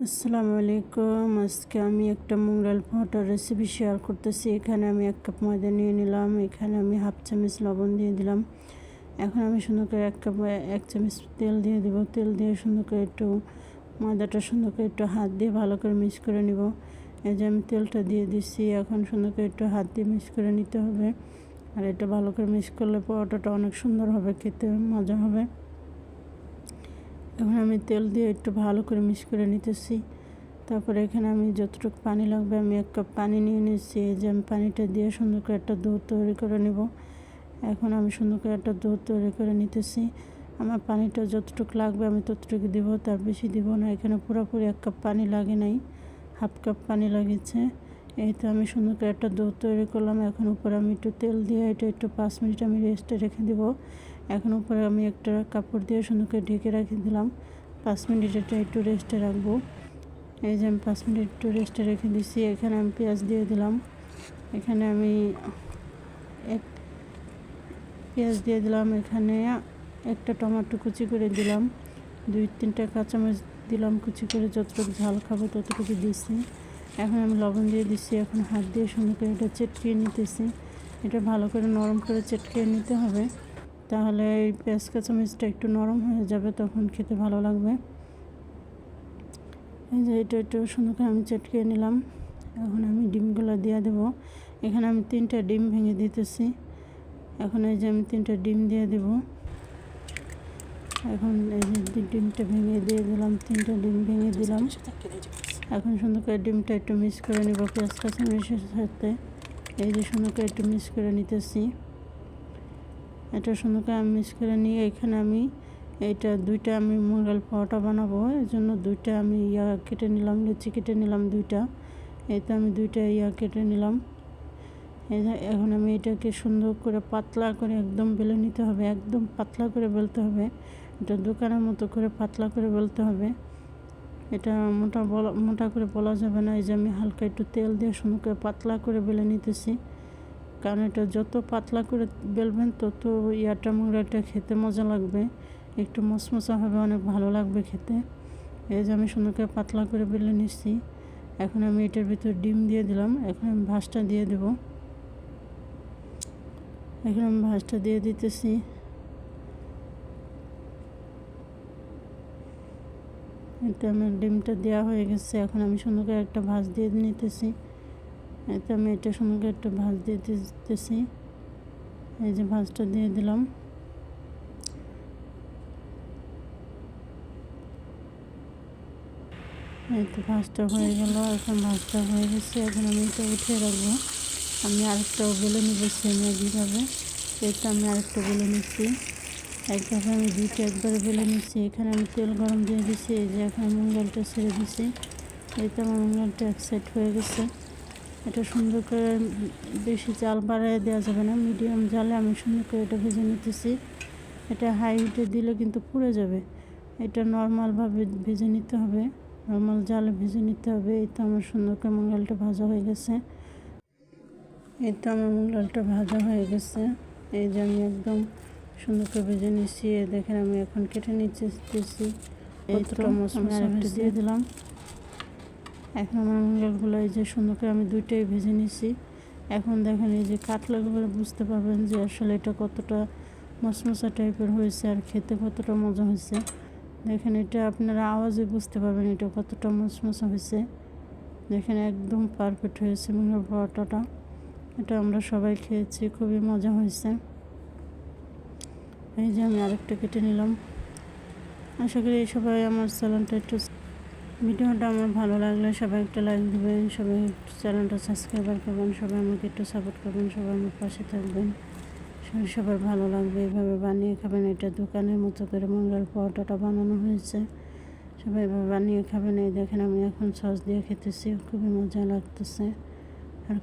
আসসালামু আলাইকুম। আজকে আমি একটা মুগ ডাল রেসিপি শেয়ার করতেছি। এখানে আমি এক কাপ ময়দা নিয়ে নিলাম। এখানে আমি হাফ চামচ লবণ দিয়ে দিলাম। এখন আমি সুন্দর করে এক কাপ, এক চামচ তেল দিয়ে দেবো। তেল দিয়ে সুন্দর করে একটু ময়দাটা সুন্দর করে একটু হাত দিয়ে ভালো করে মিক্স করে নিব। এই যে আমি তেলটা দিয়ে দিচ্ছি এখন সুন্দর করে একটু হাত দিয়ে মিক্স করে নিতে হবে। আর এটা ভালো করে মিক্স করলে পরোটাটা অনেক সুন্দর হবে, খেতে মজা হবে। এখন আমি তেল দিয়ে একটু ভালো করে মিক্স করে নিতেছি। তারপরে এখানে আমি যতটুকু পানি লাগবে আমি এক কাপ পানি নিয়ে নিচ্ছি। এই যে আমি পানিটা দিয়ে সুন্দর করে একটা দুধ তৈরি করে নেব। এখন আমি সুন্দর করে একটা দুধ তৈরি করে নিতেছি। আমার পানিটা যতটুকু লাগবে আমি ততটুকু দিব, তার বেশি দিব না। এখানে পুরোপুরি এক কাপ পানি লাগে নাই, হাফ কাপ পানি লাগেছে এই তো আমি সুন্দর করে একটা দুধ তৈরি করলাম। এখন উপরে আমি একটু তেল দিয়ে এটা একটু পাঁচ মিনিট আমি রেস্টে রেখে দেবো। এখন উপরে আমি একটা কাপড় দিয়ে সুন্দর করে ঢেকে রেখে দিলাম। পাঁচ মিনিট এটা একটু রেস্টে রাখব। এই যে আমি পাঁচ মিনিট একটু রেস্টে রেখে দিচ্ছি এখানে আমি পেঁয়াজ দিয়ে দিলাম। এখানে আমি এক পেঁয়াজ দিয়ে দিলাম, এখানে একটা টমেটো কুচি করে দিলাম। দুই তিনটা কাঁচামরিচ দিলাম, কুচি করে যতটুকু ঝাল খাব ততটুকু দিচ্ছি এখন আমি লবণ দিয়ে দিচ্ছি এখন হাত দিয়ে সুন্দর করে এটা চেটকিয়ে নিতেছি। এটা ভালো করে নরম করে চেটকিয়ে নিতে হবে। তাহলে এই পেঁয়াজ কাঁচামরিচটা একটু নরম হয়ে যাবে, তখন খেতে ভালো লাগবে। এই যে এটা একটু সুন্দর করে আমি চেটকিয়ে নিলাম। এখন আমি ডিমগুলো দিয়ে দেবো। এখানে আমি তিনটা ডিম ভেঙে দিতেছি। এখন এই যে আমি তিনটা ডিম দিয়ে দেব। এখন এই যে ডিমটা ভেঙে দিয়ে দিলাম, তিনটা ডিম ভেঙে দিলাম। এখন সুন্দর করে ডিমটা একটু মিক্স করে নেব পেঁয়াজ কাঁচামরিচের সাথে। এই যে সুন্দর করে একটু মিক্স করে নিতেছি। এটা সুন্দর করে আমি মিক্স করে নিয়ে এখানে আমি এইটা দুইটা আমি মুরগাল পাওয়াটা বানাবো। এই জন্য দুইটা আমি ইয়া কেটে নিলাম, লুচি কেটে নিলাম দুইটা। এতে আমি দুইটা ইয়া কেটে নিলাম। এখন আমি এটাকে সুন্দর করে পাতলা করে একদম বেলে নিতে হবে, একদম পাতলা করে বেলতে হবে। এটা দোকানের মতো করে পাতলা করে বেলতে হবে। এটা মোটা বলা, মোটা করে বলা যাবে না। এই যে আমি হালকা একটু তেল দিয়ে সুন্দর করে পাতলা করে বেলে নিতেছি। কারণ এটা যত পাতলা করে বেলবেন, তত ইয়াটা মুগড়াটা খেতে মজা লাগবে। একটু মশমশা হবে, অনেক ভালো লাগবে খেতে। এই যে আমি সুন্দর করে পাতলা করে বেলে নিচ্ছি। এখন আমি এটার ভিতর ডিম দিয়ে দিলাম। এখন আমি ভাঁজটা দিয়ে দেব। এখন আমি ভাঁজটা দিয়ে দিতেছি। এতে আমার ডিমটা দেওয়া হয়ে গেছে। এখন আমি সুন্দর করে একটা ভাঁজ দিয়ে নিতেছি। এতে আমি এটা সুন্দর একটু ভাঁজ দিয়ে দিতেছি। এই যে ভাঁজটা দিয়ে দিলাম। এই তো ভাঁজটা হয়ে গেল, এখন ভাঁজটা হয়ে গেছে। এখন আমি এটা উঠিয়ে রাখব। আমি আরেকটাও বেলে নিব সেম একইভাবে এটা আমি আরেকটা বেলে নিচ্ছি। একভাবে আমি দুইটা একবারে বেলে নিচ্ছি। এখানে আমি তেল গরম দিয়ে দিচ্ছি এই যে এখন মঙ্গলটা ছেড়ে দিচ্ছি এই তো আমার মঙ্গলটা এক সাইড হয়ে গেছে। এটা সুন্দর করে বেশি জাল বাড়ায় দেওয়া যাবে না মিডিয়াম জালে আমি সুন্দর করে এটা ভেজে নিতেছি। এটা হাই হিটে দিলে কিন্তু পুড়ে যাবে। এটা নর্মালভাবে ভেজে নিতে হবে নর্মাল জালে ভেজে নিতে হবে। এই তো আমার সুন্দর করে মঙ্গলটা ভাজা হয়ে গেছে। এই তো আমার মঙ্গলটা ভাজা হয়ে গেছে। এই যে আমি একদম সুন্দর করে ভেজে নিচ্ছি দেখেন আমি এখন কেটে নিচ্ছি এই তো মশলা দিয়ে দিলাম। এখন আমার মঙ্গলগুলো এই যে সুন্দর করে আমি দুইটাই ভেজে নিছি। এখন দেখেন এই যে কাতলাগুলো বুঝতে পারবেন যে আসলে এটা কতটা মশমশা টাইপের হয়েছে আর খেতে কতটা মজা হয়েছে। দেখেন এটা আপনারা আওয়াজে বুঝতে পারবেন এটা কতটা মশমশা হয়েছে। দেখেন একদম পারফেক্ট হয়েছে মুরগির পরোটাটা। এটা আমরা সবাই খেয়েছি, খুবই মজা হয়েছে। এই যে আমি আরেকটা কেটে নিলাম। আশা করি এই সবাই আমার চ্যানেলটা একটু ভিডিওটা আমার ভালো লাগলে সবাই একটু লাইক দেবেন, সবাই চ্যানেলটা সাবস্ক্রাইবার করবেন, সবাই আমাকে একটু সাপোর্ট করবেন, সবাই আমার পাশে থাকবেন। সবাই সবার ভালো লাগবে, এভাবে বানিয়ে খাবেন, এটা দোকানের মতো করে মঙ্গল পরোটাটা বানানো হয়েছে। সবাই এভাবে বানিয়ে খাবেন, এই দেখেন আমি এখন সস দিয়ে খেতেছি, খুবই মজা লাগতেছে। আর